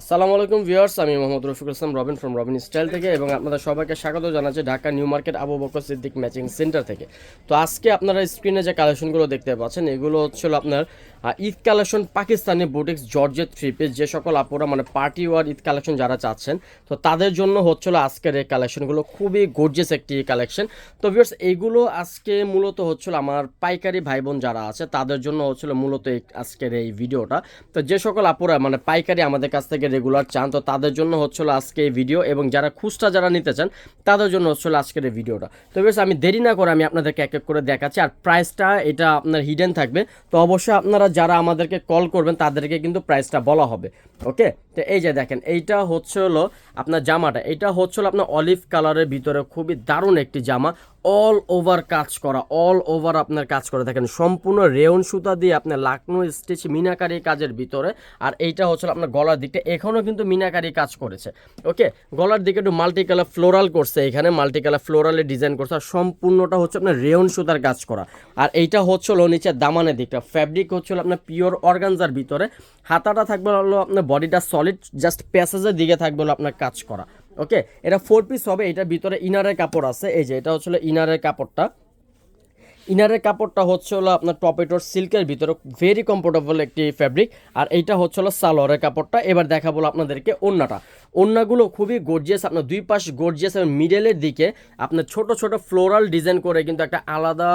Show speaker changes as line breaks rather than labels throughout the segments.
আসসালামু আলাইকুম ভিউয়ার্স, আমি মোহাম্মদ রফিকুল ইসলাম, রবিন ফ্রম রবিন স্টাইল থেকে এবং আপনাদের সবাইকে স্বাগত জানাচ্ছি Dhaka new market Abu Bakar Siddique matching centre থেকে। তো আজকে আপনারা স্ক্রিনে যে কালেকশনগুলো দেখতে পাচ্ছেন, এগুলো হচ্ছিল আপনার ঈদ কালেকশন পাকিস্তানি বুটিক্স জর্জের থ্রি পিস যে সকল আপুরা মানে পার্টি ওয়ার ঈদ কালেকশন যারা চাচ্ছেন, তো তাদের জন্য হচ্ছিল আজকের এই কালেকশনগুলো খুবই গর্জিয়াস একটি কালেকশন তো ভিউয়ার্স এইগুলো আজকে মূলত হচ্ছিল আমার পাইকারি ভাই বোন যারা আছে, তাদের জন্য হচ্ছিল মূলত এই আজকের এই ভিডিওটা। তো যে সকল আপুরা মানে পাইকারি আমাদের কাছ থেকে রেগুলার চান, তো তাদের জন্য হচ্ছিল আজকে এই ভিডিও এবং যারা খুচরা যারা নিতে চান, তাদের জন্য হচ্ছিল আজকের এই ভিডিওটা তো বেশ, আমি দেরি না করে আমি আপনাদেরকে এক এক করে দেখাচ্ছি, আর প্রাইসটা এটা আপনার হিডেন থাকবে। তো অবশ্যই আপনারা যারা আমাদেরকে কল করবেন, তাদেরকে কিন্তু প্রাইসটা বলা হবে। ওকে? তো এই যে দেখেন, এইটা হচ্ছে হলো আপনার জামাটা। এটা হচ্ছে হলো আপনার অলিভ কালারের ভিতরে খুবই দারুণ একটি জামা। অল ওভার কাজ করা অল ওভার আপনার কাজ করে। দেখেন, সম্পূর্ণ রেউন সুতা দিয়ে আপনার লাকনো স্টিচ মিনাকারি কাজের ভিতরে। আর এইটা হচ্ছে আপনার গলার দিকটা। এখনও কিন্তু মিনাকারি কাজ করেছে। ওকে? গলার দিকে একটু মাল্টি কালার ফ্লোরাল করছে এখানে মাল্টি কালার ফ্লোরালে ডিজাইন করছে। আর সম্পূর্ণটা হচ্ছে আপনার রেউন সুতার কাজ করা। আর এইটা হচ্ছে হলো নিচে দামানের দিকটা। ফ্যাব্রিক হচ্ছে হলো আপনার পিওর অর্গানজার ভিতরে। হাতাটা থাকবে হলো আপনার বডিটা সলিড জাস্ট প্যাসেজের দিকে থাকবে হলো আপনার কাজ করা। ওকে এটা ফোর পিস হবে এটার ভিতরে ইনারের কাপড় আছে। এই যে, এটা হচ্ছে ইনারের কাপড়টা। ইনারের কাপড়টা হচ্ছে হলো আপনার টপেটোর সিল্কের ভিতরে ভেরি কমফোর্টেবল একটি ফ্যাব্রিক আর এইটা হচ্ছে হলো সালোয়ারের কাপড়টা। এবার দেখাবো আপনাদেরকে ওন্নাটা ওন্নাগুলো খুবই গর্জিয়াস আপনার দুই পাশ গর্জিয়াস এবং মিডলের দিকে আপনার ছোট ছোট ফ্লোরাল ডিজাইন করে কিন্তু একটা আলাদা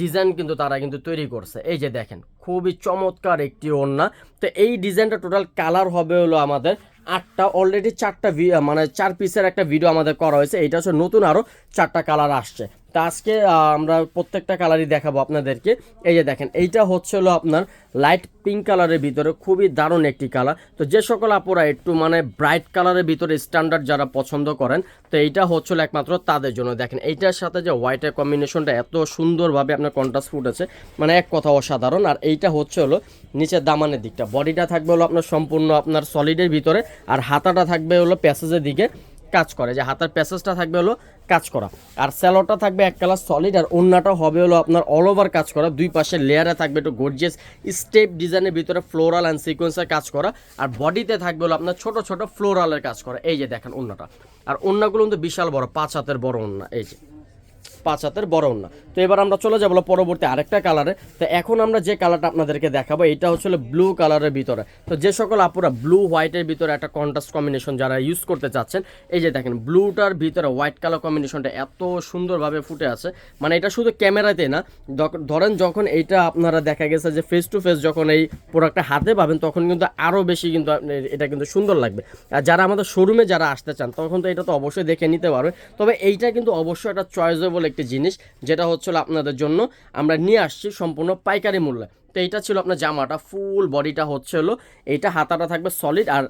ডিজাইন কিন্তু তারা কিন্তু তৈরি করছে। এই যে দেখেন, খুবই চমৎকার একটি ওন্না তো এই ডিজাইনটা টোটাল কালার হবে হলো আমাদের আটটা অলরেডি চারটা মানে চার পিসের একটা ভিডিও আমাদের করা হয়েছে। এইটা হচ্ছে নতুন আরও চারটা কালার আসছে। তা আজকে আমরা প্রত্যেকটা কালারই দেখাবো আপনাদেরকে। এই যে দেখেন, এইটা হচ্ছে হলো আপনার লাইট পিঙ্ক কালারের ভিতরে খুবই দারুণ একটি কালার তো যে সকল আপুরা একটু মানে ব্রাইট কালারের ভিতরে স্ট্যান্ডার্ড যারা পছন্দ করেন, তো এইটা হচ্ছে হলো একমাত্র তাদের জন্য। দেখেন, এইটার সাথে যে হোয়াইটের কম্বিনেশনটা এত সুন্দরভাবে আপনার কন্ট্রাস্ট ফুটেছে মানে এক কথা অসাধারণ। আর এইটা হচ্ছে হলো নিচের দামানের দিকটা। বডিটা থাকবে হলো আপনার সম্পূর্ণ আপনার সলিডের ভিতরে, আর হাতাটা থাকবে হলো প্যাসেজের দিকে। কাজ করে, যে হাতের প্যাসেজটা থাকবে হলো কাজ করা। আর স্যালোটা থাকবে এক কালার সলিড আর অন্যটা হবে হলো আপনার অল ওভার কাজ করা। দুই পাশে লেয়ারে থাকবে একটু গর্জিয়াস স্টেপ ডিজাইনের ভিতরে ফ্লোরাল অ্যান্ড সিকোয়েন্সের কাজ করা। আর বডিতে থাকবে হলো আপনার ছোট ছোট ফ্লোরালের কাজ করা। এই যে দেখেন অন্যটা আর অন্যগুলো কিন্তু বিশাল বড়, পাঁচ হাতের বড় অন্য এই যে। পাঁচ হাতের বড় ওন্না। তো এবার আমরা চলে যাব পরবর্তী আরেকটা কালারে তো এখন আমরা যে কালারটা আপনাদেরকে দেখাবো, এটা হচ্ছে ব্লু কালারের ভিতরে। তো যে সকল আপুরা ব্লু হোয়াইটের ভিতরে একটা কন্ট্রাস্ট কম্বিনেশন যারা ইউজ করতে চাচ্ছেন, এই যে দেখেন ব্লুটার ভিতরে হোয়াইট কালার কম্বিনেশনটা এত সুন্দরভাবে ফুটে আছে। মানে এটা শুধু ক্যামেরাতে না ধরেন যখন এইটা আপনারা দেখা গেছে যে ফেস টু ফেস যখন এই প্রোডাক্টটা হাতে পাবেন, তখন কিন্তু আরও বেশি কিন্তু এটা কিন্তু সুন্দর লাগবে। আর যারা আমাদের শোরুমে যারা আসতে চান, তখন তো এটা তো অবশ্যই দেখে নিতে পারবে। তবে এইটা কিন্তু অবশ্যই একটা চয়েসেবল একটি জিনিস, যেটা হচ্ছিল আপনাদের জন্য। আমরা নিয়ে আসছি সম্পূর্ণ পাইকারি মূল্যে। তো এইটা ছিল আপনার জামাটা ফুল বডিটা হচ্ছে হলো, এইটা হাতাটা থাকবে সলিড আর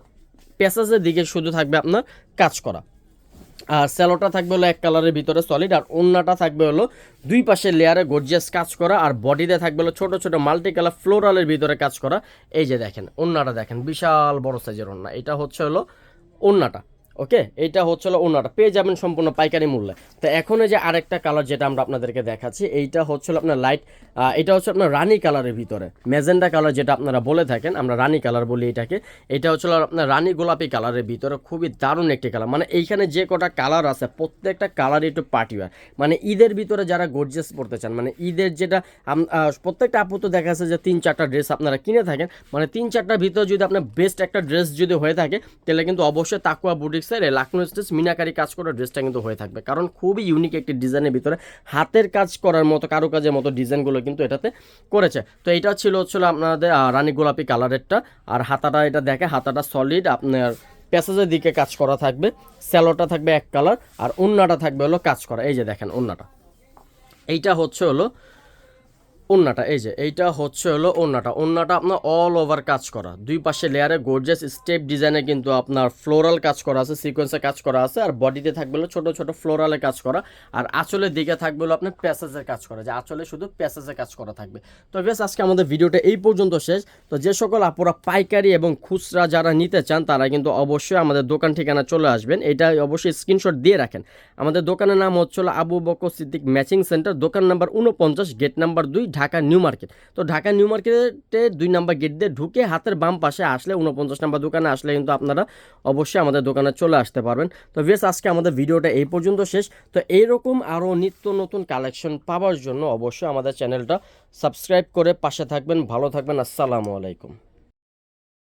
প্যাসেজের দিকে শুধু থাকবে আপনার কাজ করা। আর স্যালোটা থাকবে হলো এক কালারের ভিতরে সলিড আর ওন্নাটা থাকবে হলো দুই পাশে লেয়ারে গর্জিয়াস কাজ করা আর বডিতে থাকবে হলো ছোটো ছোটো মাল্টি কালার ফ্লোরালের ভিতরে কাজ করা। এই যে দেখেন, ওন্নাটা দেখেন, বিশাল বড় সাইজের ওন্না। এটা হচ্ছে হলো ওন্নাটা। ওকে? এইটা হচ্ছে ওনাটা পেয়ে যাবেন সম্পূর্ণ পাইকারি মূল্যে। তো এখন যে আরেকটা কালার যেটা আমরা আপনাদেরকে দেখাচ্ছি, এইটা হচ্ছে আপনার লাইট এটা হচ্ছে আপনার রানী কালারের ভিতরে। ম্যাজেন্ডা কালার যেটা আপনারা বলে থাকেন, আমরা রানি কালার বলি এটাকে। এটা হচ্ছে আপনার রানী গোলাপি কালারের ভিতরে, খুবই দারুণ একটি কালার। মানে এইখানে যে কটা কালার আছে, প্রত্যেকটা কালারই একটু পার্টি হয়। মানে ঈদের ভিতরে যারা গর্জিয়াস পড়তে চান মানে ঈদের যেটা প্রত্যেকটা আপু তো দেখা যাচ্ছে যে তিন চারটা ড্রেস আপনারা কিনে থাকেন। মানে তিন চারটার ভিতরে যদি আপনার বেস্ট একটা ড্রেস যদি হয়ে থাকে, তাহলে কিন্তু অবশ্যই তাকুয়া এই লাকনো স্টেজ মিনাকারি কাজ করা ড্রেসটা কিন্তু হয়ে থাকবে। কারণ খুবই ইউনিক একটি ডিজাইনের ভিতরে হাতের কাজ করার মতো, কারুকাজের মতো ডিজাইনগুলো কিন্তু এটাতে করেছে। তো এটা ছিল হচ্ছিল আপনাদের রানী গোলাপি কালারেরটা আর হাতাটা এটা দেখে, হাতাটা সলিড আপনার প্যাসেজের দিকে কাজ করা থাকবে। স্যালোটা থাকবে এক কালার আর ওন্নাটা থাকবে হলো কাজ করা। এই যে দেখেন ওন্নাটা। এইটা হচ্ছে হলো ওন্নাটা, এই যে, এইটা হচ্ছে হলো ওন্নাটা। ওন্নাটা আপনার অল ওভার কাজ করা। দুই পাশে লেয়ারে গর্জিয়াস স্টেপ ডিজাইনে কিন্তু আপনার ফ্লোরাল কাজ করা আছে সিকোয়েন্সে কাজ করা আছে, আর বডিতে থাকবে হলো ছোটো ছোটো ফ্লোরালে কাজ করা, আর আঁচলের দিকে থাকবে হলো আপনার প্যাসেজের কাজ করা, যে আঁচলে শুধু প্যাসেজের কাজ করা থাকবে। তো বেশ আজকে আমাদের ভিডিওটা এই পর্যন্ত শেষ। তো যে সকল আপুরা পাইকারি এবং খুচরা যারা নিতে চান, তারা কিন্তু অবশ্যই আমাদের দোকান ঠিকানা চলে আসবেন। এটা অবশ্যই স্ক্রিনশট দিয়ে রাখেন। আমাদের দোকানের নাম হচ্ছিল আবু বকর সিদ্দিক ম্যাচিং সেন্টার দোকান নাম্বার উনপঞ্চাশ গেট নাম্বার দুই ঢাকা নিউ মার্কেট। তো ঢাকা নিউ মার্কেটে দুই নাম্বার গেট দিয়ে ঢুকে হাতের বাম পাশে আসলে উনপঞ্চাশ নাম্বার দোকানে আসলে কিন্তু আপনারা অবশ্যই আমাদের দোকানে চলে আসতে পারবেন। তো বেশ আজকে আমাদের ভিডিওটা এই পর্যন্ত শেষ। তো এইরকম আরও নিত্য নতুন কালেকশন পাওয়ার জন্য অবশ্যই আমাদের চ্যানেলটা সাবস্ক্রাইব করে পাশে থাকবেন। ভালো থাকবেন। আসসালামু আলাইকুম।